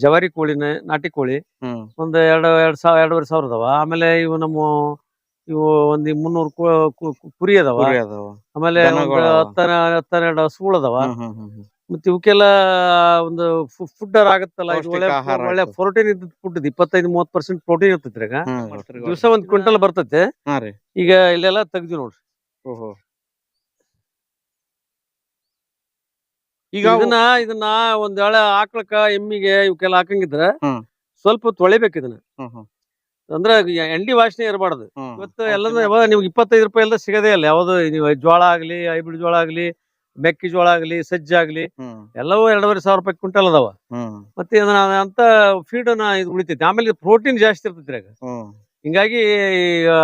ಜವಾರಿ ಕೋಳಿನ ನಾಟಿ ಕೋಳಿ ಹ್ಮ್. ಒಂದ್ ಎರಡ್ ಎರಡ್ ಸಾವಿರ ಎರಡೂವರೆ ಸಾವಿರ ಅದಾವ. ಆಮೇಲೆ ಇವು ನಮ್ಮ ಇವು ಒಂದ್ ಮುನ್ನೂರು ಕುರಿ ಅದಾವ. ಕುರಿ ಅದಾವ. ಆಮೇಲೆ ಒಂದು ಹಸುಗಳ್ ಅದಾವ. ಹತ್ತರ ಹತ್ತೆರಡು ಹಸುಗಳು ಅದಾವ. ಹ್ಮ್ ಹ್ಮ್ ಹ್ಮ್ ಹ್ಮ್. ಮತ್ತೆ ಇವಕ್ಕೆಲ್ಲ ಒಂದು ಫುಡ್ ಆಗತ್ತಲ್ಲ ಇದು ಒಳ್ಳೆ ಪೌಷ್ಟಿಕ ಆಹಾರ ಒಳ್ಳೆ ಆಗ್ತದೆ. ಪ್ರೋಟೀನ್ ಇದ್ದ ಫುಡ್ ಇಪ್ಪತ್ತೈದು ಮೂವತ್ ಪರ್ಸೆಂಟ್ ಪ್ರೋಟೀನ್ ಇರ್ತೈತ್ರಿ ಈಗ. ಹ್ಮ್. ದಿವಸ ಒಂದ್ ಕ್ವಿಂಟಲ್ ಬರ್ತೈತೆ. ಹಾ ರೀ. ಈಗ ಇಲ್ಲೆಲ್ಲ ತೆಗ್ದಿ ನೋಡ್ರಿ. ಓಹೋ. ಈಗ ಇದನ್ನ ಇದನ್ನ ಒಂದ್ ವೇಳೆ ಆಕಳಕ್ಕ ಎಮ್ಮಿಗೆ ಇವಕ್ಕೆಲ್ಲ ಹಾಕಂಗಿದ್ರ ಸ್ವಲ್ಪ ತೊಳಿಬೇಕು ಇದನ್ನ. ಅಂದ್ರೆ ಎಂಡಿ ವಾಸನೆ ಇರಬಾರ್ದು. ಇವತ್ತು ಎಲ್ಲದ ಯಾವಾಗ ನಿಮ್ಗೆ ಇಪ್ಪತ್ತೈದು ರೂಪಾಯಿ ಎಲ್ಲ ಸಿಗದೇ ಇಲ್ಲ. ಯಾವ್ದು ನೀವು ಜೋಳ ಆಗ್ಲಿ ಹೈಬ್ರಿಡ್ ಜೋಳ ಆಗ್ಲಿ ಮೆಕ್ಕೆಜೋಳ ಆಗ್ಲಿ ಸಜ್ಜೆ ಆಗ್ಲಿ ಎಲ್ಲವೂ ಎರಡೂವರೆ ಸಾವಿರ ರೂಪಾಯಿ ಕ್ವಿಂಟಲ್ ಅದಾವ. ಮತ್ತೆ ಅದನ್ನ ಅಂತ ಫೀಡ್ ಇದು ಉಳಿತೈತಿ. ಆಮೇಲೆ ಪ್ರೋಟೀನ್ ಜಾಸ್ತಿ ಇರ್ತೈತಿ ಆಗ ಹಿಂಗಾಗಿ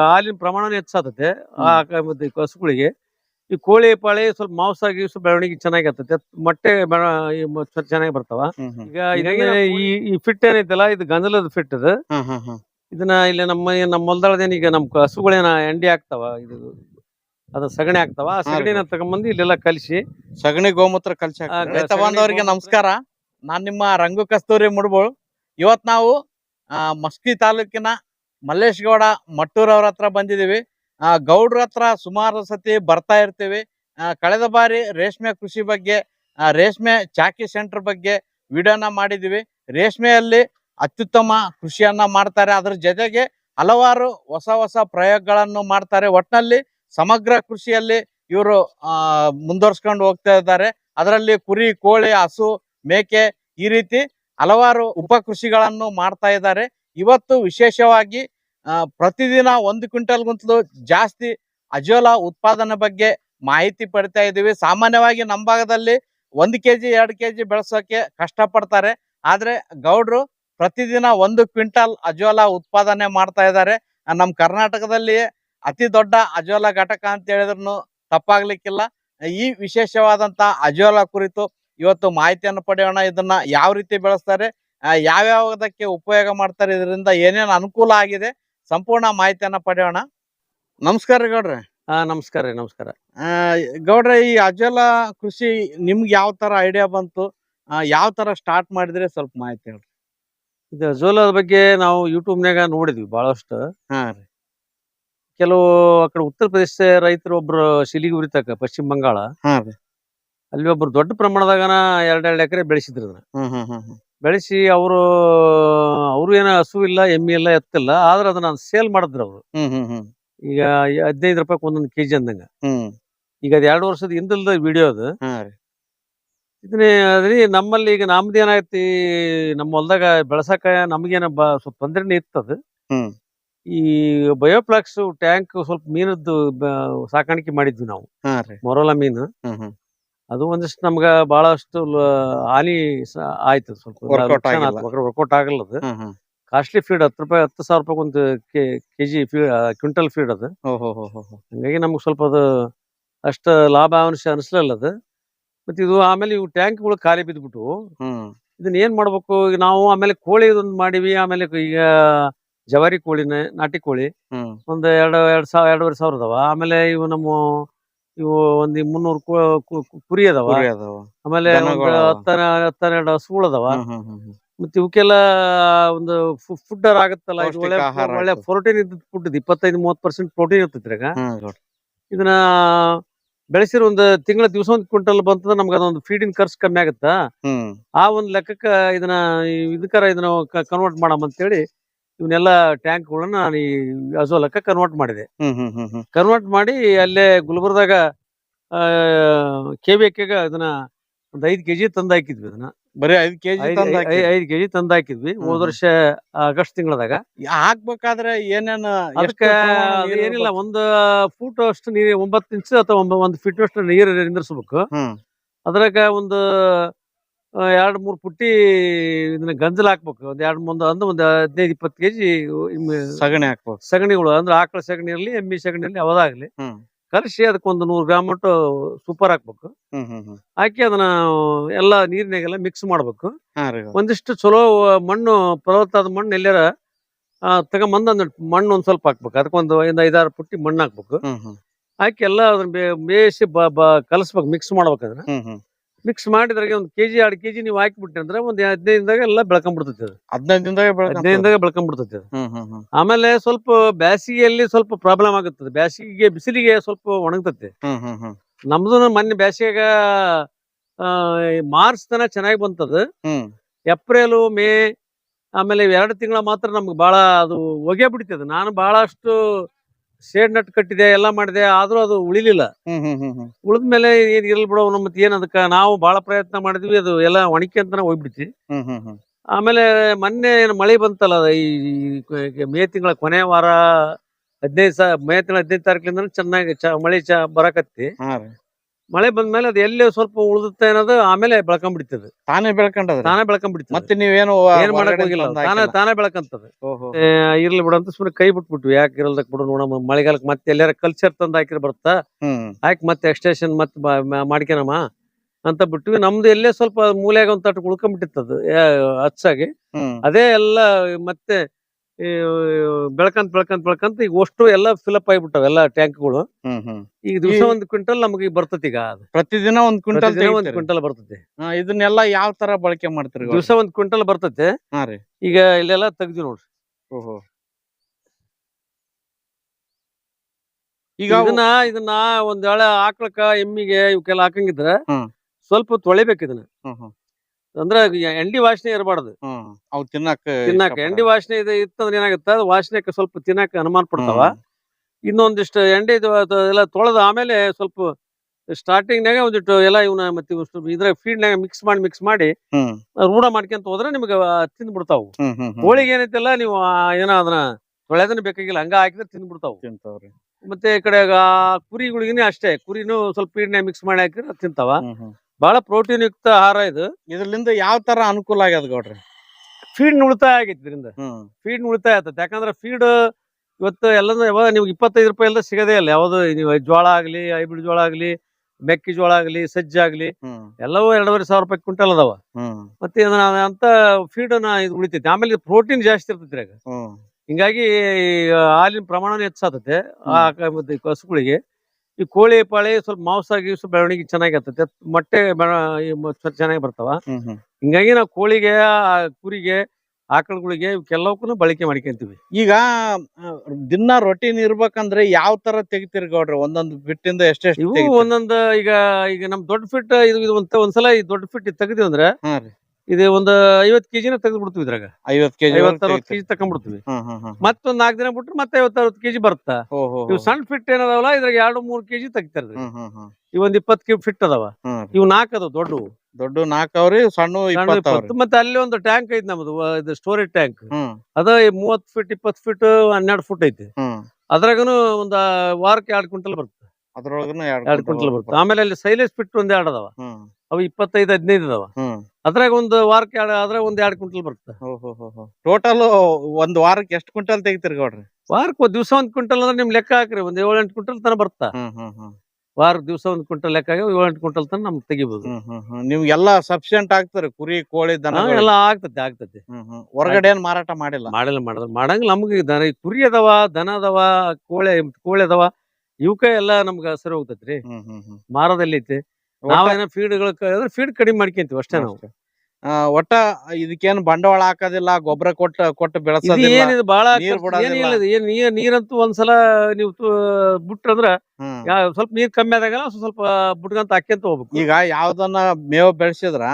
ಹಾಲಿನ ಪ್ರಮಾಣನೂ ಹೆಚ್ಚಾತತೆ. ಆ ಕ- ಮತ್ತೆ ಈ ಕೋಳಿ ಪಾಳಿ ಸ್ವಲ್ಪ ಮಾಂಸ ಸ್ವಲ್ಪ ಬೆಳವಣಿಗೆ ಚೆನ್ನಾಗಿ ಆಗ್ತೈತೆ ಮೊಟ್ಟೆ ಚೆನ್ನಾಗಿ ಬರ್ತಾವ. ಈಗ ಈ ಈ ಫಿಟ್ ಏನೈತಲ್ಲ ಇದು ಗಂಧಲದ ಫಿಟ್ ಹ್ಮ್ ಇದನ್ನ ಇಲ್ಲಿ ನಮ್ಮ ನಮ್ಮ ಹೊಲ್ದಳದೇನ್ ಈಗ ನಮ್ ಹಸುಗಳೇನ ಎಂಡಿ ಆಗ್ತಾವ ಇದು ಅದ ಸಗಣಿ ಆಗ್ತಾವ ಆ ಸಗಣಿನ ತಗೊಂಬಂದು ಇಲ್ಲೆಲ್ಲ ಕಲಿಸಿ. ಸಗಣಿ ಗೋಮೂತ್ರ ಕಲಿಸಿ ರೈತ ಬಾಂಧವರಿಗೆ ನಮಸ್ಕಾರ. ನಾನ್ ನಿಮ್ಮ ರಂಗು ಕಸ್ತೂರಿ ಮುಡ್ಬೋಳು. ಇವತ್ ನಾವು ಆ, ಮಸ್ಕಿ ತಾಲೂಕಿನ ಮಲ್ಲೇಶ್ ಗೌಡ ಮಟ್ಟೂರ್ ಅವ್ರ ಹತ್ರ ಬಂದಿದೀವಿ ಗೌಡ್ರ ಹತ್ರ ಸುಮಾರು ಸತಿ ಬರ್ತಾ ಇರ್ತೀವಿ. ಕಳೆದ ಬಾರಿ ರೇಷ್ಮೆ ಕೃಷಿ ಬಗ್ಗೆ ರೇಷ್ಮೆ ಚಾಕಿ ಸೆಂಟರ್ ಬಗ್ಗೆ ವಿಡಿಯೋನ ಮಾಡಿದೀವಿ. ರೇಷ್ಮೆಯಲ್ಲಿ ಅತ್ಯುತ್ತಮ ಕೃಷಿಯನ್ನ ಮಾಡ್ತಾರೆ. ಅದ್ರ ಜೊತೆಗೆ ಹಲವಾರು ಹೊಸ ಹೊಸ ಪ್ರಯೋಗಗಳನ್ನು ಮಾಡ್ತಾರೆ. ಒಟ್ಟಿನಲ್ಲಿ ಸಮಗ್ರ ಕೃಷಿಯಲ್ಲಿ ಇವರು ಮುಂದುವರ್ಸ್ಕೊಂಡು ಹೋಗ್ತಾ ಇದ್ದಾರೆ. ಅದರಲ್ಲಿ ಕುರಿ, ಕೋಳಿ, ಹಸು, ಮೇಕೆ ಈ ರೀತಿ ಹಲವಾರು ಉಪ ಕೃಷಿಗಳನ್ನು ಮಾಡ್ತಾ ಇದ್ದಾರೆ. ಇವತ್ತು ವಿಶೇಷವಾಗಿ ಪ್ರತಿದಿನ ಒಂದು ಕ್ವಿಂಟಲ್ಗಿಂತಲೂ ಜಾಸ್ತಿ ಅಜೋಲಾ ಉತ್ಪಾದನೆ ಬಗ್ಗೆ ಮಾಹಿತಿ ಪಡಿತಾ ಇದ್ದೀವಿ. ಸಾಮಾನ್ಯವಾಗಿ ನಮ್ಮ ಭಾಗದಲ್ಲಿ ಒಂದು ಕೆ ಜಿ ಎರಡು ಕೆಜಿ ಬೆಳೆಸೋಕೆ ಕಷ್ಟಪಡ್ತಾರೆ. ಆದರೆ ಗೌಡ್ರು ಪ್ರತಿದಿನ ಒಂದು ಕ್ವಿಂಟಲ್ ಅಜೋಲಾ ಉತ್ಪಾದನೆ ಮಾಡ್ತಾ ಇದ್ದಾರೆ. ನಮ್ಮ ಕರ್ನಾಟಕದಲ್ಲಿ ಅತಿ ದೊಡ್ಡ ಅಜೋಲಾ ಘಟಕ ಅಂತ ಹೇಳಿದ್ರು ತಪ್ಪಾಗ್ಲಿಕ್ಕಿಲ್ಲ. ಈ ವಿಶೇಷವಾದಂತ ಅಜೋಲಾ ಕುರಿತು ಇವತ್ತು ಮಾಹಿತಿಯನ್ನು ಪಡೆಯೋಣ. ಇದನ್ನ ಯಾವ ರೀತಿ ಬೆಳೆಸ್ತಾರೆ ಯಾವ್ಯಾವುದಕ್ಕೆ ಉಪಯೋಗ ಮಾಡ್ತಾರೆ, ಇದರಿಂದ ಏನೇನು ಅನುಕೂಲ ಆಗಿದೆ ಸಂಪೂರ್ಣ ಮಾಹಿತಿಯನ್ನ ಪಡೆಯೋಣ. ನಮಸ್ಕಾರ ರೀ ಗೌಡ್ರೆ. ಹಾ ನಮಸ್ಕಾರ ರೀ ನಮಸ್ಕಾರ. ಆ, ಗೌಡ್ರೆ ಈ ಅಜಲ ಕೃಷಿ ನಿಮ್ಗೆ ಯಾವ ತರ ಐಡಿಯಾ ಬಂತು? ಆ, ಯಾವ ತರ ಸ್ಟಾರ್ಟ್ ಮಾಡಿದ್ರೆ ಸ್ವಲ್ಪ ಮಾಹಿತಿ ಹೇಳ್ರಿ. ಇದು ಜೋಲದ ಬಗ್ಗೆ ನಾವು ಯೂಟ್ಯೂಬ್ನಾಗ ನೋಡಿದ್ವಿ ಬಹಳಷ್ಟು ಹಾ ರೀ. ಕೆಲವು ಆ ಕಡೆ ಉತ್ತರ ಪ್ರದೇಶ ರೈತರು ಒಬ್ರು ಸಿಲಿಗುರಿ ತಕ ಪಶ್ಚಿಮ ಬಂಗಾಳ. ಹಾ ರೀ. ಅಲ್ಲಿ ಒಬ್ರು ದೊಡ್ಡ ಪ್ರಮಾಣದಾಗನ ಎರಡೆರಡು ಎಕರೆ ಬೆಳೆಸಿದ್ರು. ಅದನ್ನ ಹ್ಮ್ ಹ್ಮ್ ಹ್ಮ್ ಹ್ಮ್. ಬೆಳೆಸಿ ಅವರು ಅವರು ಏನ ಹಸು ಇಲ್ಲ ಎಮ್ಮೆ ಇಲ್ಲ ಎತ್ತಿಲ್ಲ ಆದ್ರೆ ಅದನ್ನ ಸೇಲ್ ಮಾಡಿದ್ರು ಅವರು. ಹ್ಮ್ ಹ್ಮ್ ಹ್ಮ್. ಈಗ ಹದಿನೈದು ರೂಪಾಯಿ ಒಂದೊಂದು ಕೆಜಿ ಅಂದಂಗ. ಹ್ಮ್. ಈಗ ಅದ್ ಎರಡು ವರ್ಷದ ಹಿಂದಲ್ದ ವಿಡಿಯೋ ಅದು. ಹಾ ರೀ. ಇದನ್ನೇ ಅದ್ರಿ ನಮ್ಮಲ್ಲಿ ಈಗ ನಮ್ದು ಏನಾಯ್ತಿ ನಮ್ಮ ಹೊಲ್ದಾಗ ಬೆಳಸಕ ನಮಗೇನ ಬ ಸ್ವಲ್ಪ ತೊಂದರೆನೇ ಇತ್ತದು ಹ್ಮ್. ಈ ಬಯೋಪ್ಲಾಕ್ಸ್ ಟ್ಯಾಂಕ್ ಸ್ವಲ್ಪ ಮೀನದ್ದು ಬ- ಸಾಕಾಣಿಕೆ ಮಾಡಿದ್ವಿ ನಾವು. ಹಾ ರೀ. ಮೊರೋಲ ಮೀನು. ಹ್ಮ್ ಹ್ಮ್. ಅದು ಒಂದಿಷ್ಟು ನಮ್ಗ ಬಹಳಷ್ಟು ಹಾನಿ ಆಯ್ತು ಸ್ವಲ್ಪ. ವರ್ಕೌಟ್ ಆಗಲ್ಲ. ಅದು. ಕಾಸ್ಟ್ಲಿ ಫೀಡ್ ಹತ್ತು ರೂಪಾಯಿ ಹತ್ತು ಸಾವಿರ ರೂಪಾಯಿ ಒಂದು ಕೆಜಿ ಫೀಡ್ ಕ್ವಿಂಟಲ್ ಫೀಡ್ ಅದು. ಹಂಗಾಗಿ ನಮ್ಗೆ ಸ್ವಲ್ಪ ಅದು ಅಷ್ಟ ಲಾಭ ಅನಿಸಿ ಅನಿಸ್ಲಿಲ್ಲ ಅದು. ಮತ್ತೆ ಇದು ಆಮೇಲೆ ಇವು ಟ್ಯಾಂಕ್ಗಳು ಖಾಲಿ ಬಿದ್ಬಿಟ್ಟು ಹ್ಮ್. ಇದನ್ನ ಏನ್ ಮಾಡ್ಬೇಕು? ಈಗ ನಾವು ಆಮೇಲೆ ಕೋಳಿ ಇದೊಂದು ಮಾಡಿವಿ ಆಮೇಲೆ ಈಗ ಜವಾರಿ ಕೋಳಿನ ನಾಟಿ ಕೋಳಿ. ಒಂದು ಒಂದ್ ಎರಡು ಎರಡ್ ಸಾವಿರ ಎರಡೂವರೆ ಸಾವಿರ ಅದಾವ. ಆಮೇಲೆ ಇವು ನಮ್ಮ ಇವು ಒಂದ್ ಮುನ್ನೂರು ಕು- ಕು- ಕು- ಕುರಿ ಅದಾವ ಕುರಿ ಅದಾವ ಆಮೇಲೆ ದನಗಳು ಅದಾವ. ಹತ್ತೆರಡು ಹಸುಗಳು ಅದಾವ ಹ್ಮ್ ಹ್ಮ್ ಹ್ಮ್ ಹ್ಮ್. ಮತ್ತೆ ಇವಕ್ಕೆಲ್ಲ ಒಂದು ಫುಡ್ ಆಗತ್ತಲ್ಲ ಇದು ಒಳ್ಳೆ ಪೌಷ್ಟಿಕ ಆಹಾರ ಒಳ್ಳೆ ಆಗ್ತದೆ. ಪ್ರೋಟೀನ್ ಇದ್ದ ಫುಡ್ ಇಪ್ಪತ್ತೈದು ಮೂವತ್ ಪರ್ಸೆಂಟ್ ಪ್ರೋಟೀನ್ ಇರ್ತೈತ್ರಿ ಈಗ ಹ್ಮ್ ಗೌಡ್ರೆ. ಇದನ್ನ ಬೆಳೆಸಿರೋ ಒಂದು ತಿಂಗಳ ದಿವಸ ಒಂದು ಕ್ವಿಂಟಲ್ ಬಂತಂದ್ರೆ ನಮ್ಗೆ ಅದೊಂದು ಫೀಡಿನ ಖರ್ಚು ಕಮ್ಮಿ ಆಗುತ್ತಾ ಹ್ಮ್ ಆ ಒಂದ್ ಲೆಕ್ಕಕ್ಕ ಇದನ್ನ ಈ ಇದಕ್ಕಾರ ಇದನ್ನ ಕನ್ವರ್ಟ್ ಮಾಡಮ್ ಅಂತೇಳಿ ಇವನ್ನೆಲ್ಲ ಟ್ಯಾಂಕ್ಗಳನ್ನ ನಾನು ಈ ಅಜೋಲಕ್ಕ ಕನ್ವರ್ಟ್ ಮಾಡಿದೆ. ಕನ್ವರ್ಟ್ ಮಾಡಿ ಅಲ್ಲೇ ಗುಲ್ಬರ್ದಾಗ ಕೆ ವಿ ಅದನ್ನ ಒಂದ್ ಐದ್ ಕೆಜಿ ತಂದ್ ಹಾಕಿದ್ವಿ ಅದನ್ನ ಬರೀ ಐದ್ ಕೆಜಿ ಐದ್- ಕೆಜಿ ತಂದ್ ಹಾಕಿದ್ವಿ ಹೋದ ವರ್ಷ ಆಗಸ್ಟ್ ತಿಂಗಳದಾಗ. ಹಾಕ್ಬೇಕಾದ್ರೆ ಏನೇನ ಅದಕ್ಕೆ ಏನಿಲ್ಲ ಒಂದ್ ಫೂಟ್ ಅಷ್ಟು ನೀರ್ ಒಂಬತ್ತು ಇಂಚ್ ಅಥವಾ ಒಂದ್ ಫೀಟ್ ಅಷ್ಟು ನೀರ್ ನಿಂದ್ರಿಸ್ಬೇಕು. ಅದ್ರಾಗ ಒಂದು ಎರಡ್ ಮೂರು ಪುಟ್ಟಿ ಇದನ್ನ ಗಂಜಲ ಹಾಕ್ಬೇಕು. ಒಂದ್ ಎರಡು ಮುಂದ ಅಂದ್ರೆ ಒಂದ್ ಹದಿನೈದು ಇಪ್ಪತ್ತು ಕೆಜಿ ಸಗಣಿ ಹಾಕ್ಬೇಕು. ಸಗಣಿಗಳು ಅಂದ್ರೆ ಆಕಳ ಸಗಣಿ ಇರ್ಲಿ ಎಮ್ಮಿ ಸಗಣಿ ಇರ್ಲಿ ಯಾವ್ದಾಗ್ಲಿ ಕಲಸಿ ಅದಕ್ಕೆ ಒಂದು ನೂರು ಗ್ರಾಮ್ ಮಟ್ಟು ಸೂಪರ್ ಹಾಕ್ಬೇಕು. ಹಾಕಿ ಅದನ್ನ ಎಲ್ಲ ನೀರಿನಾಗೆಲ್ಲ ಮಿಕ್ಸ್ ಮಾಡ್ಬೇಕು. ಒಂದಿಷ್ಟು ಚಲೋ ಮಣ್ಣು ಫಲವತ್ತಾದ ಮಣ್ಣು ಎಲ್ಲಾರ ತಗೊಂಬಂದ್ ಒಂದ್ ಮಣ್ಣು ಒಂದ್ ಸ್ವಲ್ಪ ಹಾಕ್ಬೇಕು. ಅದಕ್ಕೊಂದು ಒಂದ್ ಐದಾರು ಪುಟ್ಟಿ ಮಣ್ಣು ಹಾಕ್ಬೇಕು. ಹಾಕಿ ಎಲ್ಲ ಅದನ್ನ ಬೇಯಿಸಿ ಬ ಕಲಸ್ಬೇಕು ಮಿಕ್ಸ್ ಮಾಡ್ಬೇಕು ಅದನ್ನ. ಮಿಕ್ಸ್ ಮಾಡಿದ್ರಾಗೆ ಒಂದ್ ಕೆಜಿ ಎರಡ್ ಕೆಜಿ ನೀವು ಹಾಕಿಬಿಟ್ರಿ ಅಂದ್ರೆ ಒಂದ್ ಹದಿನೈದಾಗ ಎಲ್ಲ ಬೆಳ್ಕೊಂಡ್ಬಿಡ್ತೈತಿ ಅದು. ಹದಿನೈದಿಂದಾಗ. ಹದಿನೈದಾಗ ಬೆಳ್ಕೊಂಡ್ಬಿಡ್ತೈತಿ ಅದು. ಆಮೇಲೆ ಸ್ವಲ್ಪ ಬ್ಯಾಸಿಗೆಯಲ್ಲಿ ಸ್ವಲ್ಪ ಪ್ರಾಬ್ಲಮ್ ಆಗುತ್ತದೆ. ಬ್ಯಾಸಿಗೆಗೆ ಬಿಸಿಲಿಗೆ ಸ್ವಲ್ಪ ಒಣಗ್ತೈತಿ. ನಮ್ದು ಮೊನ್ನೆ ಬ್ಯಾಸಿಗೆಗ ಆ ಮಾರ್ಚ್ ತನ ಚೆನ್ನಾಗಿ ಬಂತದ. ಏಪ್ರಿಲ್ ಮೇ ಆಮೇಲೆ ಎರಡು ತಿಂಗಳ ಮಾತ್ರ ನಮ್ಗೆ ಬಹಳ ಅದು ಹೊಗೆ ಬಿಡ್ತದೆ ನಾನು ಬಹಳಷ್ಟು ಶೇಡ್ ನಟ್ ಕಟ್ಟಿದೆ ಎಲ್ಲಾ ಮಾಡಿದೆ ಆದ್ರೂ ಅದು ಉಳಿಲಿಲ್ಲ. ಉಳಿದ್ಮೇಲೆ ಏನ್ ಇರಲ್ ಬಿಡೋ ಮತ್ತೆ ಏನ್ ಅದಕ್ಕ ನಾವು ಬಹಳ ಪ್ರಯತ್ನ ಮಾಡಿದ್ವಿ ಅದು ಎಲ್ಲ ಒಣಕೆ ಅಂತಾನೆ ಹೋಗ್ಬಿಡ್ತಿ. ಆಮೇಲೆ ಮೊನ್ನೆ ಏನ್ ಮಳೆ ಬಂತಲ್ಲ ಈ ಮೇ ತಿಂಗಳ ಕೊನೆ ವಾರ ಹದಿನೈದು ಸಾ ಮೇ ತಿಂಗಳ ಹದಿನೈದು ತಾರೀಕಿಂದ ಚೆನ್ನಾಗಿ ಚ ಮಳೆ ಚ ಬರಕತ್ತಿ. ಮಳೆ ಬಂದ್ಮೇಲೆ ಅದು ಎಲ್ಲಿ ಸ್ವಲ್ಪ ಉಳಿದುತ್ತೆ ಅನ್ನೋದು ಆಮೇಲೆ ಬೆಳ್ಕೊಂಡ್ಬಿಡ್ತದೆ ತಾನೇ ಬೆಳ್ಕೊಂಡದ್ರಿ? ತಾನೇ ಬೆಳ್ಕೊಂಡ್ಬಿಡ್ತದೆ ಮತ್ತೆ ನೀವೇನು ಏನ್ ಮಾಡಕ್ ಹೋಗಿಲ್ಲ. ತಾನೇ ತಾನೇ ಬೆಳ್ಕಂತದ. ಇರ್ಲಿ ಬಿಡ ಅಂತ ಸುಮ್ಮನೆ ಕೈ ಬಿಟ್ಬಿಟ್ವಿ. ಯಾಕೆ ಇರಲ್ದಕ್ ಬಿಡು ನೋಡಮ್ಮ. ಮಳೆಗಾಲಕ್ಕೆ ಮತ್ತೆ ಎಲ್ಲಾರ ಕಲ್ಚರ್ ತಂದು ಹಾಕಿರ್ ಬರ್ತಾ ಹ್ಮ್. ಹಾಕಿ ಮತ್ತೆ ಎಕ್ಸ್ಟೇಷನ್ ಮತ್ತೆ ಮಾಡ್ಕೊಳಮ್ಮ ಅಂತ ಬಿಟ್ವಿ. ನಮ್ದು ಎಲ್ಲೇ ಸ್ವಲ್ಪ ಮೂಲೆಯಾಗ ಒಂದ್ ತಟ್ಟು ಉಳ್ಕೊಂಡ್ಬಿಟ್ಟಿತ್ತದು ಹಚ್ಚಾಗಿ. ಅಚ್ಚಾಗಿ ಅದೇ ಎಲ್ಲ ಮತ್ತೆ ಬೆಳ್ಕಂತ ಬೆಳ್ಕಂತ ಬೆಳ್ಕಂತ ಈಗ ಅಷ್ಟು ಎಲ್ಲ ಫಿಲಪ್ ಆಗಿಬಿಟ್ಟವೆ ಎಲ್ಲ ಟ್ಯಾಂಕ್ಗಳು ಈಗ ದಿವಸ ಒಂದ್ ಕ್ವಿಂಟಲ್ ನಮಗೆ ಬರ್ತತಿ ಈಗ ಅದು. ಪ್ರತಿದಿನ ಒಂದ್ ಕ್ವಿಂಟಲ್ ಒಂದ್ ಕ್ವಿಂಟಲ್ ಬರ್ತತಿ. ಹಾ, ಇದನ್ನೆಲ್ಲ ಯಾವ ತರ ಬಳಕೆ ಮಾಡ್ತೀರಿ ದಿವಸ ಒಂದ್ ಕ್ವಿಂಟಲ್ ಬರ್ತತೆ. ಈಗ ಇಲ್ಲೆಲ್ಲ ತೆಗ್ದಿ ನೋಡ್ರಿ. ಓಹೋ. ಈಗ ಇದನ್ನ ಇದನ್ನ ಒಂದ್ ವೇಳೆ ಆಕಳಕ್ಕ ಎಮ್ಮಿಗೆ ಇವಕ್ಕೆಲ್ಲ ಹಾಕಂಗಿದ್ರ ಸ್ವಲ್ಪ ತೊಳಿಬೇಕು ಇದನ್ನ. ಅಂದ್ರ ಎಂಡಿ ವಾಸನೆ ಇರಬಾರ್ದು. ಹ್ಮ್ ಅವ್ ತಿನ್ನಕ್ ತಿನ್ನಾಕ. ಎಂಡಿ ವಾಸನೆ ಇದು ಇತ್ತಂದ್ರೆ ಏನಾಗುತ್ತೆ? ಅದು ವಾಸನೆ ಸ್ವಲ್ಪ ತಿನ್ನಾಕ ಅನುಮಾನ ಪಡ್ತಾವ. ಇನ್ನೊಂದಿಷ್ಟು ಎಂಡಿ ಎಲ್ಲ ತೊಳೆದ ಆಮೇಲೆ ಸ್ವಲ್ಪ ಸ್ಟಾರ್ಟಿಂಗ್ನಾಗ ಒಂದಿಟ್ಟು ಎಲ್ಲ ಇವನ್ನ ಮತ್ತೆ ಇದ್ರ ಫೀಡ್ನಾಗ ಮಿಕ್ಸ್ ಮಾಡಿ ಮಿಕ್ಸ್ ಮಾಡಿ ರೂಢ ಮಾಡ್ಕೊಂತ ಹೋದ್ರೆ ನಿಮ್ಗೆ ತಿಂದ್ ಬಿಡ್ತಾವು ಹೋಳಿಗೆ ಏನೈತಿಲ್ಲ ನೀವು ಏನೋ ಅದನ್ನ ತೊಳೆದನ್ನ ಬೇಕಾಗಿಲ್ಲ ಹಂಗ ಹಾಕಿದ್ರೆ ತಿಂದ್ ಬಿಡ್ತಾವು ತಿಂತಾವ್ರಿ. ಮತ್ತೆ ಈ ಕಡೆ ಕುರಿಗಳಿಗೆ ಅಷ್ಟೇ ಕುರಿನೂ ಸ್ವಲ್ಪ ಫೀಡ್ನಾಗ ಮಿಕ್ಸ್ ಮಾಡಿ ಹಾಕಿದ್ರೆ ತಿಂತಾವ. ಬಹಳ ಪ್ರೋಟೀನ್ ಯುಕ್ತ ಆಹಾರ ಇದು. ಇದರಿಂದ ಯಾವ ತರ ಅನುಕೂಲ ಆಗ್ಯದ ಗೌಡ್ರಿ? ಫೀಡ್ ಉಳಿತಾಯ ಆಗೈತಿ ಇದರಿಂದ. ಹ್ಮ್. ಫೀಡ್ ಉಳಿತಾಯ ಆಗ್ತದೆ ಯಾಕಂದ್ರೆ ಫೀಡ್ ಇವತ್ತು ಎಲ್ಲ ನಿಮ್ಗೆ ಇಪ್ಪತ್ತೈದು ರೂಪಾಯಿ ಎಲ್ಲ ಸಿಗದೇ ಇಲ್ಲ. ಯಾವ್ದು ನೀವು ಜೋಳ ಆಗ್ಲಿ ಹೈಬ್ರಿಡ್ ಜೋಳ ಆಗ್ಲಿ ಮೆಕ್ಕೆಜೋಳ ಆಗ್ಲಿ ಸಜ್ಜೆ ಆಗ್ಲಿ ಹ್ಮ್. ಎಲ್ಲವೂ ಎರಡೂವರೆ ಸಾವಿರ ರೂಪಾಯಿ ಕ್ವಿಂಟಲ್ ಅದಾವ. ಹ್ಮ್. ಮತ್ತೆ ಇದನ್ನ ಅಂತ ಫೀಡ್ ಇದು ಉಳಿತೈತಿ. ಆಮೇಲೆ ಪ್ರೋಟೀನ್ ಜಾಸ್ತಿ ಇರ್ತೈತಿ ಹ್ಮ್. ಹಿಂಗಾಗಿ ಈ ಹಾಲಿನ ಪ್ರಮಾಣನೂ ಹೆಚ್ಚಾತತೆ. ಆ ಕ- ಮತ್ತೆ ಈ ಹಸುಗಳಿಗೆ ಈ ಕೋಳಿ ಪಾಳಿ ಸ್ವಲ್ಪ ಮಾಂಸಾಗಿ ಸ್ವಲ್ಪ ಬೆಳವಣಿಗೆ ಚೆನ್ನಾಗಿ ಆಗ್ತೈತೆ ಮೊಟ್ಟೆ ಚೆನ್ನಾಗಿ ಬರ್ತಾವ. ಹಿಂಗಾಗಿ ನಾವು ಕೋಳಿಗೆ ಆ ಕುರಿಗೆ ಆಕಳುಗಳಿಗೆ ಇವಕ್ಕೆಲ್ಲವಕ್ಕೂ ಬಳಕೆ ಮಾಡ್ಕೊಂತೀವಿ. ಈಗ ದಿನ ರೊಟೀನ್ ಇರ್ಬೇಕಂದ್ರೆ ಯಾವ ತರ ತೆಗಿತೀರಿ ಗೌಡ್ರಿ? ಒಂದೊಂದು ಇಂದ ಎಷ್ಟೆಷ್ಟು ಇವು? ಒಂದೊಂದು ಈಗ ಈಗ ನಮ್ ದೊಡ್ಡ ಫಿಟ್ ಇದು ಇದು ಒಂದ್ ಒಂದ್ಸಲ ಈ ದೊಡ್ಡ ಫಿಟ್ ತೆಗ್ದಿವಿ ಅಂದ್ರೆ ಹಾ ರೀ. ಇದು ಒಂದು ಐವತ್ ಕೆಜಿನ ತೆಗೆದು ಬಿಡ್ತೀವಿ ಇದ್ರಾಗ. ಐವತ್ ಕೆಜಿ ಕೆಜಿ ತಕೊಂಡ್ಬಿಡ್ತೀವಿ. ಮತ್ತೊಂದ್ ನಾಲ್ಕು ದಿನ ಬಿಟ್ರೆ ಮತ್ತೆ ಐವತ್ ಅರವತ್ ಕೆಜಿ ಬರುತ್ತಾ? ಇವ್ ಸಣ್ಣ ಫಿಟ್ ಏನದಾವಲ್ಲ ಇದ್ರಾಗ ಎರಡು ಮೂರ್ ಕೆಜಿ ತೆಗಿತಾರೆ ಹ್ಮ್ ಹ್ಮ್ ಹ್ಮ್. ಇವ್ ಒಂದ್ ಇಪ್ಪತ್ ಕೆಜಿ ಫಿಟ್ ಅದಾವ. ಇವ್ ನಾಕ್ ನಾಲ್ಕು ಅದಾವ ದೊಡ್ಡವು. ದೊಡ್ಡ ನಾಕ್ ಅವ್ರಿ ಸಣ್ಣ ಮತ್ತೆ ಅಲ್ಲಿ ಒಂದು ಟ್ಯಾಂಕ್ ಐತಿ ನಮ್ದು ಇದು ಸ್ಟೋರೇಜ್ ಟ್ಯಾಂಕ್ ಅದ ಮೂವತ್ ಫೀಟ್ ಇಪ್ಪತ್ ಫೀಟ್ ಹನ್ನೆರಡು ಫುಟ್ ಐತಿ. ಅದ್ರಾಗನು ಒಂದ್ ವಾರಕ್ಕೆ ಎರಡ್ ಕ್ವಿಂಟಲ್ ಬರುತ್ತೆ. ಅದ್ರೊಳಗನು ಎರಡ್ ಕ್ವಿಂಟಲ್ ಬರುತ್ತೆ. ಆಮೇಲೆ ಅಲ್ಲಿ ಸೈಲೇಜ್ ಫಿಟ್ ಒಂದ್ ಎರಡ್ ಅದಾವ. ಅವು ಇಪ್ಪತ್ತೈದು ಹದಿನೈದು ಅದಾವ. ಹ್ಮ್. ಅದ್ರಾಗ ಒಂದು ವಾರಕ್ಕೆ ಆದ್ರೆ ಅದ್ರಾಗ ಒಂದ್ ಎರಡ್ ಕ್ವಿಂಟಲ್ ಬರುತ್ತೆ. ಟೋಟಲ್ ಒಂದ್ ವಾರಕ್ಕೆ ಎಷ್ಟು ಕ್ವಿಂಟಲ್ ತೆಗಿತೀರಿ ಗೌಡ್ರಿ? ವಾರಕ್ಕೆ ಒಂದ್ ದಿವಸ ಒಂದ್ ಕ್ವಿಂಟಲ್ ಅಂದ್ರೆ ನಿಮ್ ಲೆಕ್ಕ ಹಾಕ್ರಿ ಒಂದ್ ಏಳು ಎಂಟು ಕ್ವಿಂಟಲ್ ತನ ಬರ್ತಾ. ಹ್ಮ್ ಹ್ಮ್ ಹ್ಮ್. ವಾರ ದಿವಸ ಒಂದ್ ಕ್ವಿಂಟಲ್ ಲೆಕ್ಕ ಆಗಿ ಏಳು ಎಂಟು ಕ್ವಿಂಟಲ್ ತನ ನಮ್ಗೆ ತೆಗಿಬಹುದು ಹ್ಮ್ ಹ್ಮ್ ಹ್ಮ್. ನಿಮ್ಗೆಲ್ಲಾ ಸಫಿಶಿಯಂಟ್ ಆಗ್ತಾರೆ ಕುರಿ ಕೋಳಿ ದನ ಎಲ್ಲ ಆಗ್ತದೆ ಆಗ್ತದೆ. ಹ್ಮ್ ಹ್ಮ್. ಹೊರಗಡೆ ಏನ್ ಮಾರಾಟ ಮಾಡಿಲ್ಲ? ಮಾಡಿಲ್ಲ ಮಾಡಲ್ಲ. ಮಾಡಂಗಿಲ್ಲ ನಮ್ಗೆ ದನ ಕುರಿ ಅದಾವ ದನ ಅದಾವ ಕೋಳಿ ಕೋಳಿ ಅದಾವ ಇವಕ್ಕ ಎಲ್ಲ ನಮ್ಗೆ ಸರಿ ಹೋಗ್ತೈತ್ರಿ. ಹ್ಮ್ ಹ್ಮ್ ಹ್ಮ್. ಮಾರೋದಲ್ಲಿ ಐತಿ. ನಾವೇನೋ ಫೀಡ್ಗಳು ಫೀಡ್ ಕಡಿಮೆ ಮಾಡ್ಕೊಂತೀವಿ ಅಷ್ಟೇ ನಾವು ಆ, ಒಟ್ಟ ಇದಕ್ಕೇನ್ ಬಂಡವಾಳ ಹಾಕೋದಿಲ್ಲ ಗೊಬ್ಬರ ಕೊಟ್ಟ ಕೊಟ್ಟು ಇದು ಬೆಳೆಸೋದಿಲ್ಲ ಏನಿದು ಬಾಳ ನೀರ್ ಖರ್ಚು ಬಿಡೋದಿಲ್ಲ. ಏನಿಲ್ಲ ಇದು. ಏನ್ ನೀರ್ ನೀರಂತೂ ಒಂದ್ಸಲ ನೀವು ಬಿಟ್ರಂದ್ರ ಹ್ಮ್. ಸ್ವಲ್ಪ ನೀರ್ ಕಮ್ಮಿ ಆದಾಗ ಸ್ವಲ್ಪ ಬುಟ್ಕಂತ ಹಾಕ್ಯಂತ ಹೋಗ್ಬೇಕು ಈಗ ಯಾವ್ದನ್ನ ಮೇವ್ ಬೆಳೆಸಿದ್ರ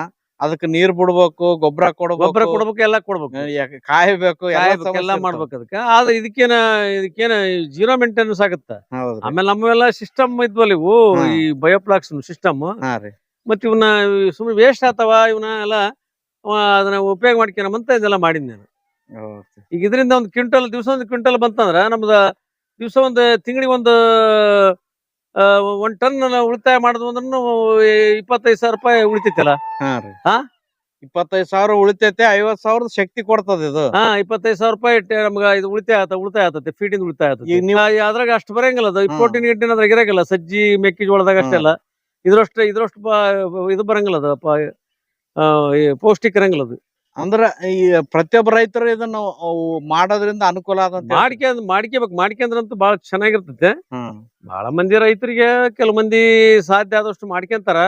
ಅದಕ್ಕೆ ನೀರ್ ಬಿಡ್ಬೇಕು ಗೊಬ್ಬರ ಕೊಡ್ಬೇಕು. ಗೊಬ್ಬರ ಕೊಡ್ಬೇಕು ಎಲ್ಲ ಕೊಡ್ಬೇಕು. ಕಾಯ್ಬೇಕು ಎಲ್ಲ ಮಾಡ್ಬೇಕು ಅದಕ್ಕೆ ಆದ್ರೆ ಇದಕ್ಕೇನ ಇದಕ್ಕೇನ ಜೀರೋ ಮೇಂಟೆನೆನ್ಸ್ ಆಗುತ್ತ. ಆಮೇಲೆ ನಮ್ಮೆಲ್ಲ ಸಿಸ್ಟಮ್ ಇದ್ವಲ್ಲ ಇವು ಈ ಬಯೋಪ್ಲಾಕ್ಸ್ ಸಿಸ್ಟಮ್ ಮತ್ ಇವನ್ನ ಸುಮ್ಮನೆ ವೇಸ್ಟ್ ಆತವ ಇವನ್ನ ಎಲ್ಲ ಅದನ್ನ ಉಪಯೋಗ ಮಾಡ್ಕೊಂಬಂತ ಇದೆಲ್ಲ ಮಾಡಿದ್ ನಾನು. ಈಗ ಇದರಿಂದ ಒಂದು ಕ್ವಿಂಟಲ್ ದಿವಸ ಒಂದು ಕ್ವಿಂಟಲ್ ಬಂತಂದ್ರ ನಮ್ದ ದಿವಸ ಒಂದು ತಿಂಗಳಿಗೆ ಒಂದು ಒಂದ್ ಟನ್ ಉಳಿತಾಯ ಮಾಡುದು ಅಂದ್ರೂ ಇಪ್ಪತ್ತೈದು ಸಾವಿರ ರೂಪಾಯಿ ಉಳಿತೈತಲ್ಲ? ಹಾ? ಇಪ್ಪತ್ತೈದು ಸಾವಿರ ಉಳಿತೈತೆ ಐವತ್ ಸಾವಿರದ ಶಕ್ತಿ ಕೊಡ್ತದ ಇದು. ಹಾ ಇಪ್ಪತ್ತೈದು ಸಾವಿರ ರೂಪಾಯಿ ನಮ್ಗೆ ನಮ್ಗ ಇದು ಉಳಿತಾಯ ಆತ ಉಳಿತಾಯ ಆತತೆ ಫೀಡಿಂದ ಉಳಿತಾಯ ಆತತೆ. ಈಗ ನೀವು ಅದ್ರಾಗ ಅಷ್ಟು ಬರಂಗಿಲ್ಲ ಅದು. ಪ್ರೋಟೀನ್ ಗಿಟ್ಟಿನ ಅದ್ರಾಗ ಇರಂಗಿಲ್ಲ ಸಜ್ಜಿ ಮೆಕ್ಕೆಜೋಳದಾಗ ಜೋಳದಾಗ ಅಷ್ಟೆಲ್ಲ ಇದ್ರಷ್ಟು ಇದ್ರಷ್ಟು ಇದು ಬರಂಗಿಲ್ಲ ಅದು ಪೌಷ್ಟಿಕ ಇರಂಗಿಲ್ಲ ಅದು. ಅಂದ್ರ ಈ ಪ್ರತಿಯೊಬ್ಬ ರೈತರು ಇದನ್ನ ಮಾಡೋದ್ರಿಂದ ಅನುಕೂಲ ಆದಂತ ಮಾಡ್ಕೆ ಮಾಡ್ಕೋಬೇಕು ಮಾಡ್ಕೊಂಡ್ರಂತೂ ಬಹಳ ಚೆನ್ನಾಗಿರ್ತೈತೆ. ಬಹಳ ಮಂದಿ ರೈತರಿಗೆ ಕೆಲವು ಮಂದಿ ಸಾಧ್ಯ ಆದಷ್ಟು ಮಾಡ್ಕೊಂತಾರ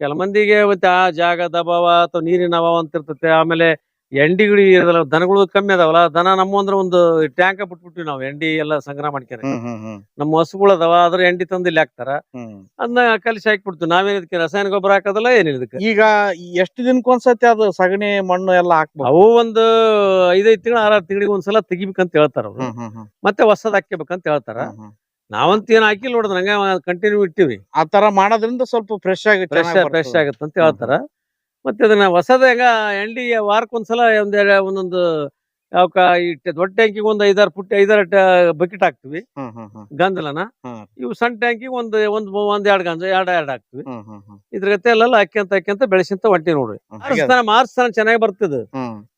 ಕೆಲ ಮಂದಿಗೆ ಮತ್ತೆ ಆ ಜಾಗದ ಅಭಾವ ಅಥವಾ ನೀರಿನ ಅಭಾವ ಅಂತ ಇರ್ತತೆ ಆಮೇಲೆ ಎಂಡಿಗಳು ಇರಲ್ಲ ದನಗಳು ಕಮ್ಮಿ ಅದಾವಲ್ಲ ದನ ನಮ್ಮ ಅಂದ್ರೆ ಒಂದು ಟ್ಯಾಂಕ ಬಿಟ್ಬಿಟ್ವಿ ನಾವು ಎಂಡಿ ಎಲ್ಲ ಸಂಗ್ರಹ ಮಾಡ್ಕೊಂಡ್ರೆ ನಮ್ಮ ಹಸುಗಳು ಅದಾವ ಅದ್ರ ಎಂಡಿ ತಂದು ಇಲ್ಲಿ ಹಾಕ್ತಾರ. ಅದನ್ನ ಕಲಿಸಿ ಹಾಕ್ಬಿಡ್ತೀವಿ. ನಾವೇನ್ ಇದಕ್ಕೆ ರಾಸಾಯನಿಕ ಗೊಬ್ಬರ ಹಾಕೋದಲ್ಲ ಏನಿಲ್ಲ ಈಗ ಎಷ್ಟು ದಿನಕ್ಕೊಂದ್ಸತಿ ಅದು ಸಗಣಿ ಮಣ್ಣು ಎಲ್ಲ ಹಾಕ್ಬೇಕು? ಅವು ಒಂದು ಐದೈದು ತಿಂಗಳು ಆರಾರು ತಿಂಗಳಿಗೆ ಒಂದ್ಸಲ ತೆಗಿಬೇಕಂತ ಹೇಳ್ತಾರ ಅವ್ರು. ಮತ್ತೆ ಹೊಸದ್ ಹಾಕ್ಬೇಕಂತ ಹೇಳ್ತಾರ. ನಾವಂತ ಏನ್ ಹಾಕಿಲ್ಲ ನೋಡಿದ್ರೆ ನಂಗೆ ಕಂಟಿನ್ಯೂ ಇಟ್ಟಿವಿ. ಆ ತರ ಮಾಡೋದ್ರಿಂದ ಸ್ವಲ್ಪ ಫ್ರೆಶ್ ಆಗುತ್ತೆ ಫ್ರೆಶ್ ಫ್ರೆಶ್ ಆಗತ್ತೆ ಅಂತ ಹೇಳ್ತಾರ. ಮತ್ತೆ ಅದನ್ನ ಹೊಸದ ಹೆಂಗ ಎಂಡಿ ವಾರಕ್ಕೊಂದ್ಸಲ ಒಂದ್ ಎರ- ಒಂದೊಂದು ಅವಕ್ಕ ಈ ದೊಡ್ಡ ಟ್ಯಾಂಕಿಗೆ ಒಂದ್ ಐದಾರು ಪುಟ್ಟಿ ಐದಾರು ಬಕೆಟ್ ಹಾಕ್ತಿವಿ. ಗಂಧಲನ. ಇವು ಸಣ್ಣ ಟ್ಯಾಂಕಿಗೆ ಒಂದ್ ಒಂದ್ ಒಂದ್ ಎರಡ್ ಗಂಜ ಎರಡ್ ಎರಡ್ ಹಾಕ್ತಿವಿ. ಇದ್ರ ಗತೆ ಎಲ್ಲ ಹಾಕ್ಯಂತ ಹಾಕ್ಯಂತ ಬೆಳೆಸಿಂತ ಹೊಂಟಿ ನೋಡ್ರಿ. ಮಾರ್ಚ್ ತನ ಚೆನ್ನಾಗಿ ಬರ್ತದ.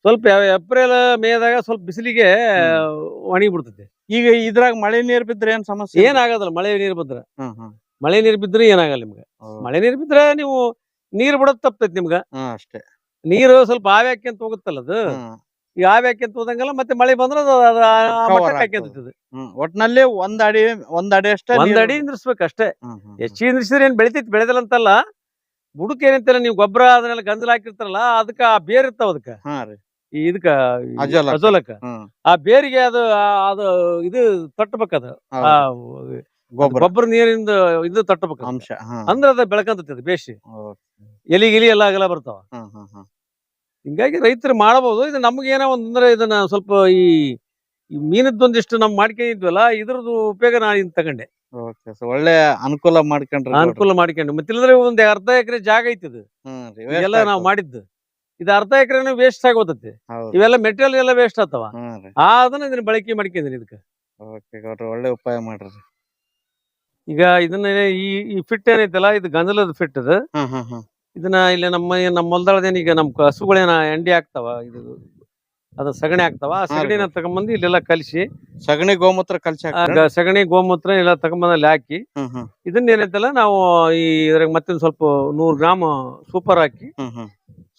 ಸ್ವಲ್ಪ ಏಪ್ರಿಲ್ ಮೇದಾಗ ಸ್ವಲ್ಪ ಬಿಸಿಲಿಗೆ ಒಣಗಿ ಬಿಡ್ತದೆ. ಈಗ ಇದ್ರಾಗ ಮಳೆ ನೀರ್ ಬಿದ್ರೆ ಏನ್ ಸಮಸ್ಯೆ? ಏನಾಗದಲ್ಲ ಮಳೆ ನೀರ್ ಬಿದ್ರ. ಮಳೆ ನೀರ್ ಬಿದ್ರೆ ಏನಾಗಲ್ಲ ನಿಮ್ಗೆ. ಮಳೆ ನೀರ್ ಬಿದ್ರೆ ನೀವು ನೀರ್ ಬಿಡೋದ್ ತಪ್ತೈತಿ ನಿಮ್ಗ? ಅಷ್ಟೇ. ನೀರು ಸ್ವಲ್ಪ ಆವಿ ಹಾಕ್ಯಂತ ಹೋಗುತ್ತಲ್ಲ ಅದು? ಈ ಆವಿ ಹಾಕ್ಯಂತ ಹೋದಂಗೆಲ್ಲ ಮತ್ತೆ ಮಳೆ ಬಂದ್ರೆ ಅದು ಒಟ್ನಲ್ಲಿ ಒಂದ್ ಅಡಿ ಒಂದ್ ಅಡಿ ಅಷ್ಟೇ ಒಂದ್ ಅಡಿ ನಿಂದ್ರಿಸ್ಬೇಕು ಅಷ್ಟೇ. ಹೆಚ್ಚಿ ನಿಂದ್ರಿಸಿದ್ರೆ ಏನ್ ಬೆಳಿತೈತಿ? ಬೆಳೆದಲ್ಲ ಅಂತಲ್ಲ ಬುಡಕ್ ಏನಂತಾರ ನೀವು ಗೊಬ್ಬರ ಅದನ್ನೆಲ್ಲ ಗಂಜಲ ಹಾಕಿರ್ತಾರಲ್ಲ ಅದಕ್ಕ ಆ ಬೇರ್ ಇರ್ತಾವ ಅದಕ್ಕ. ಇದಕ್ಕ ಅಜೋಲಕ್ಕ. ಆ ಬೇರಿಗೆ ಅದು ಅದು ಇದು ತಟ್ಟಬೇಕದು ಅದು. ಆ ಗೊಬ್ಬರ. ನೀರಿಂದ ಇದು ತಟ್ಟಬೇಕು ಅಂಶ ಅಂದ್ರೆ ಅದ ಬೆಳಕಂತ ಬೇಸಿ. ಎಲಿ ಗಿಲಿ ಎಲ್ಲ ಆಗಲ್ಲ ಬರ್ತಾವ. ಹ್ಮ್ ಹ್ಮ್ ಹ್ಮ್ ಹಿಂಗಾಗಿ ರೈತರು ಮಾಡಬಹುದು ಇದು ನಮ್ಗೆ ಏನೋ ಒಂದ್ ಅಂದ್ರೆ ಇದನ್ನ ಸ್ವಲ್ಪ ಈ ಈ ಮೀನದ್ದೊಂದಿಷ್ಟು ನಮ್ ಮಾಡ್ಕೊಂಡಿದ್ವಲ್ಲ ಇದ್ರದ್ದು ಉಪಯೋಗ ನಾನು ಇದ್ ತಗೊಂಡೆ. ಓಕೆ ಸೊ ಒಳ್ಳೆ ಅನುಕೂಲ ಮಾಡ್ಕೊಂಡ್ರಿ ಅನುಕೂಲ ಮಾಡ್ಕೊಂಡು ಮತ್ತೆ ಇಲ್ಲದ್ರೆ ಒಂದ್ ಅರ್ಧ ಎಕರೆ ಜಾಗ ಐತಿ ಇದು ಇದೆಲ್ಲ ನಾವು ಮಾಡಿದ್ದು. ಇದು ಅರ್ಧ ಎಕರೆನೂ ವೇಸ್ಟ್ ಆಗೋತತಿ. ಇವೆಲ್ಲ ಮೆಟೀರಿಯಲ್ ಎಲ್ಲ ವೇಸ್ಟ್ ಆಗ್ತಾವ. ಆ ಅದನ್ನ ಇದನ್ನ ಬಳಕೆ ಮಾಡ್ಕೊಂಡಿನಿ ಇದಕ್ಕೆ. ಓಕೆ ಗೌಡ್ರ ಒಳ್ಳೆ ಉಪಾಯ ಮಾಡ್ರಿ. ಈಗ ಇದನ್ನ ಈ ಈ ಫಿಟ್ ಏನೈತಲ್ಲ ಇದು ಗಂಜಲದ ಫಿಟ್ ಹ್ಮ್. ಇದನ್ನ ಇಲ್ಲಿ ನಮ್ಮ ನಮ್ಮ ಹೊಲ್ದಳದೇನ ಈಗ ನಮ್ ಹಸುಗಳೇನ ಎಂಡಿ ಆಗ್ತಾವ ಇದು ಅದ ಸಗಣಿ ಆಗ್ತಾವ ಆ ಸಗಣಿನ ತಗೊಂಬಂದು ಇಲ್ಲೆಲ್ಲ ಕಲಸಿ ಸಗಣಿ ಗೋಮೂತ್ರ ಕಲಸಿ ಸಗಣಿ ಗೋಮೂತ್ರ ಎಲ್ಲ ತಗೊಂಬಂದು ಅಲ್ಲಿ ಹಾಕಿ ಇದನ್ನ ಏನೈತಲ್ಲ ನಾವು ಈ ಇದ್ರಾಗ ಮತ್ತೊಂದು ಸ್ವಲ್ಪ ನೂರ್ ಗ್ರಾಮ್ ಸೂಪರ್ ಹಾಕಿ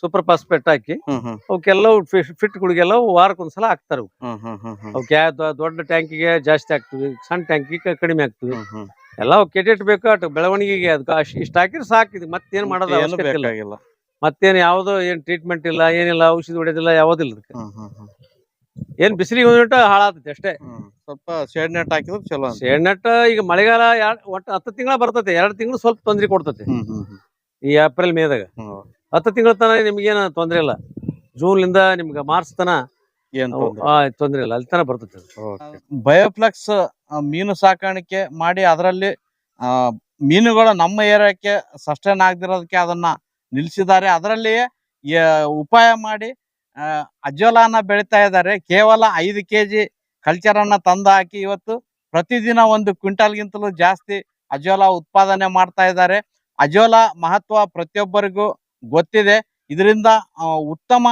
ಸೂಪರ್ ಫಾಸ್ಫೇಟ್ ಹಾಕಿ ಅವಕ್ಕೆಲ್ಲ ಫಿಟ್ ಫಿಟ್ಗಳಿಗೆಲ್ಲ ವಾರಕ್ಕೊಂದ್ಸಲ ಹಾಕ್ತಾರ ಅವಕ್ಕೆ ದೊಡ್ಡ ಟ್ಯಾಂಕಿಗೆ ಜಾಸ್ತಿ ಆಗ್ತದೆ ಸಣ್ಣ ಟ್ಯಾಂಕಿಗೆ ಕಡಿಮೆ ಆಗ್ತದೆ ಎಲ್ಲ ಕೆಟೆಟ್ ಬೇಕು ಅಟ್ ಬೆಳವಣಿಗೆಗೆ ಅದಕ್ಕೆ ಅಷ್ಟು ಇಷ್ಟ ಹಾಕಿದ್ರೆ ಸಾಕಿದ್ ಮತ್ತೇನ್ ಮಾಡೋದು ಏನು ಅವಶ್ಯಕತೆ ಇಲ್ಲ. ಬೇಕಾಗಿಲ್ಲ. ಮತ್ತೇನ್ ಯಾವ್ದು ಏನ್ ಟ್ರೀಟ್ಮೆಂಟ್ ಇಲ್ಲ ಏನಿಲ್ಲ ಔಷಧಿ ಹೊಡೆಯೋದಿಲ್ಲ ಯಾವುದಿಲ್ಲ ಇದಕ್ಕೆ ಹ್ಮ್ ಹ್ಮ್ ಹ್ಮ್. ಏನ್ ಬಿಸಿಲಿಗೆ ಒಂದಿಟ್ಟು ಹಾಳಾತೈತಿ ಅಷ್ಟೇ. ಹ್ಮ್ ಸ್ವಲ್ಪ ಶೇಡ್ ನೆಟ್ ಹಾಕಿದ್ರೆ ಚಲೋ ಶೇಡ್ ನೆಟ್ ಈಗ ಮಳೆಗಾಲ ಯಾರ್- ಒಟ್ಟು ಹತ್ತು ತಿಂಗಳ ಬರ್ತತಿ ಎರಡ್ ತಿಂಗಳು ಸ್ವಲ್ಪ ತೊಂದರೆ ಕೊಡ್ತತಿ. ಹ್ಮ್ ಹ್ಮ್ ಹ್ಮ್. ಈ ಏಪ್ರಿಲ್ ಮೇದಾಗ. ಹ್ಮ್. ಹತ್ತು ತಿಂಗಳ ತನ ನಿಮ್ಗೇನ ತೊಂದರೆ ಇಲ್ಲ. ಜೂನ್ ಲಿಂದ ನಿಮ್ಗೆ ಮಾರ್ಚ್ ತನ ಏನ್ ತೊಂದ್ರೆ ಆ, ತೊಂದ್ರೆ ಇಲ್ಲ. ಅಲ್ಲಿ ತನ ಬರ್ತದೆ ಅದು. ಓಕೆ ಬಯೋಫ್ಲೆಕ್ಸ್ ಮೀನು ಸಾಕಾಣಿಕೆ ಮಾಡಿ ಅದರಲ್ಲಿ ಆ, ಮೀನುಗಳು ನಮ್ಮ ಏರಿಯಾಕ್ಕೆ ಸಸ್ಟೈನ್ ಆಗದಿರೋದಕ್ಕೆ ಅದನ್ನ ನಿಲ್ಲಿಸಿದ್ದಾರೆ ಅದರಲ್ಲಿಯೇ ಯ- ಉಪಾಯ ಮಾಡಿ ಆ, ಅಜೋಲಾನ ಬೆಳಿತಾ ಇದ್ದಾರೆ. ಕೇವಲ ಐದು ಕೆಜಿ ಕಲ್ಚರ್ ಅನ್ನ ತಂದು ಹಾಕಿ ಇವತ್ತು ಪ್ರತಿದಿನ ಒಂದು ಕ್ವಿಂಟಲ್ಗಿಂತಲೂ ಜಾಸ್ತಿ ಅಜೋಲಾ ಉತ್ಪಾದನೆ ಮಾಡ್ತಾ ಇದ್ದಾರೆ. ಅಜೋಲಾ ಮಹತ್ವ ಪ್ರತಿಯೊಬ್ಬರಿಗೂ ಗೊತ್ತಿದೆ. ಇದರಿಂದ ಉತ್ತಮ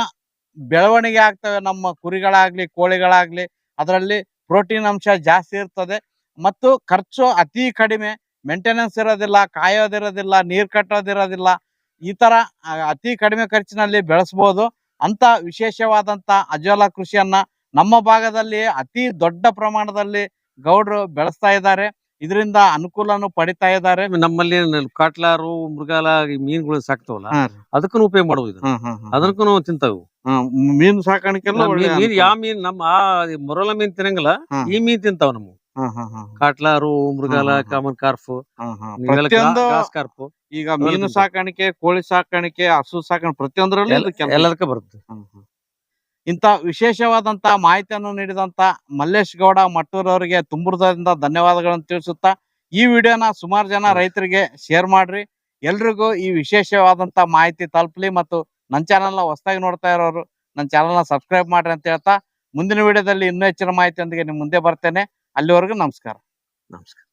ಬೆಳವಣಿಗೆ ಆಗ್ತವೆ. ನಮ್ಮ ಕುರಿಗಳಾಗ್ಲಿ, ಕೋಳಿಗಳಾಗ್ಲಿ, ಅದರಲ್ಲಿ ಪ್ರೋಟೀನ್ ಅಂಶ ಜಾಸ್ತಿ ಇರ್ತದೆ. ಮತ್ತು ಖರ್ಚು ಅತಿ ಕಡಿಮೆ. ಮೇಂಟೆನೆನ್ಸ್ ಇರೋದಿಲ್ಲ, ಕಾಯೋದಿರೋದಿಲ್ಲ, ನೀರ್ ಕಟ್ಟೋದಿರೋದಿಲ್ಲ. ಈ ತರ ಅತಿ ಕಡಿಮೆ ಖರ್ಚಿನಲ್ಲಿ ಬೆಳೆಸಬಹುದು ಅಂತ ವಿಶೇಷವಾದಂತ ಅಜೋಲಾ ಕೃಷಿಯನ್ನ ನಮ್ಮ ಭಾಗದಲ್ಲಿ ಅತಿ ದೊಡ್ಡ ಪ್ರಮಾಣದಲ್ಲಿ ಗೌಡ್ರು ಬೆಳೆಸ್ತಾ ಇದ್ದಾರೆ. ಇದರಿಂದ ಅನುಕೂಲನು ಪಡಿತಾ ಇದ್ದಾರೆ. ನಮ್ಮಲ್ಲಿ ಕಾಟ್ಲಾರು ಮೃಗಾಲ ಮೀನುಗಳು ಸಾಕ್ತವಲ್ಲ? ಅದಕ್ಕೂ ಉಪಯೋಗ ಮಾಡುವುದು ಅದಕ್ಕೂ ತಿಂತಾವು. ಮೀನು ಅನುಕೂಲ. ಯಾವ ಮೀನ್ ನಮ್ಮ ಆ ಮೊರಲ ಮೀನ್ ತಿನ್ನಂಗಿಲ್ಲ ಈ ಮೀನ್ ತಿಂತಾವ ನಮ್ಮ ಕಾಟ್ಲಾರು ಮೃಗಾಲ. ಕಾಮನ್ ಕಾರ್ಫ್ ಕಾರ್ಫ್ ಈಗ ಮೀನು ಸಾಕಾಣಿಕೆ ಕೋಳಿ ಸಾಕಾಣಿಕೆ ಹಸು ಸಾಕಾಣಿಕೆ ಪ್ರತಿಯೊಂದರಲ್ಲೂ ಎಲ್ಲದಕ್ಕೆ ಬರುತ್ತೆ. ಇಂಥ ವಿಶೇಷವಾದಂತ ಮಾಹಿತಿಯನ್ನು ನೀಡಿದಂತ ಮಲ್ಲೇಶ್ ಗೌಡ ಮಟ್ಟೂರ್ ಅವರಿಗೆ ತುಂಬುರದಿಂದ ಧನ್ಯವಾದಗಳನ್ನು ತಿಳಿಸುತ್ತಾ ಈ ವಿಡಿಯೋನ ಸುಮಾರು ಜನ ರೈತರಿಗೆ ಶೇರ್ ಮಾಡ್ರಿ. ಎಲ್ರಿಗೂ ಈ ವಿಶೇಷವಾದಂತ ಮಾಹಿತಿ ತಲುಪಲಿ ಮತ್ತು ನನ್ನ ಚಾನಲ್ನ ಹೊಸದಾಗಿ ನೋಡ್ತಾ ಇರೋರು ನನ್ನ ಚಾನಲ್ನ ಸಬ್ಸ್ಕ್ರೈಬ್ ಮಾಡ್ರಿ ಅಂತ ಹೇಳ್ತಾ ಮುಂದಿನ ವಿಡಿಯೋದಲ್ಲಿ ಇನ್ನೂ ಹೆಚ್ಚಿನ ಮಾಹಿತಿಯೊಂದಿಗೆ ನಿಮ್ಮ ಮುಂದೆ ಬರ್ತೇನೆ. ಅಲ್ಲಿವರೆಗೂ ನಮಸ್ಕಾರ. ನಮಸ್ಕಾರ.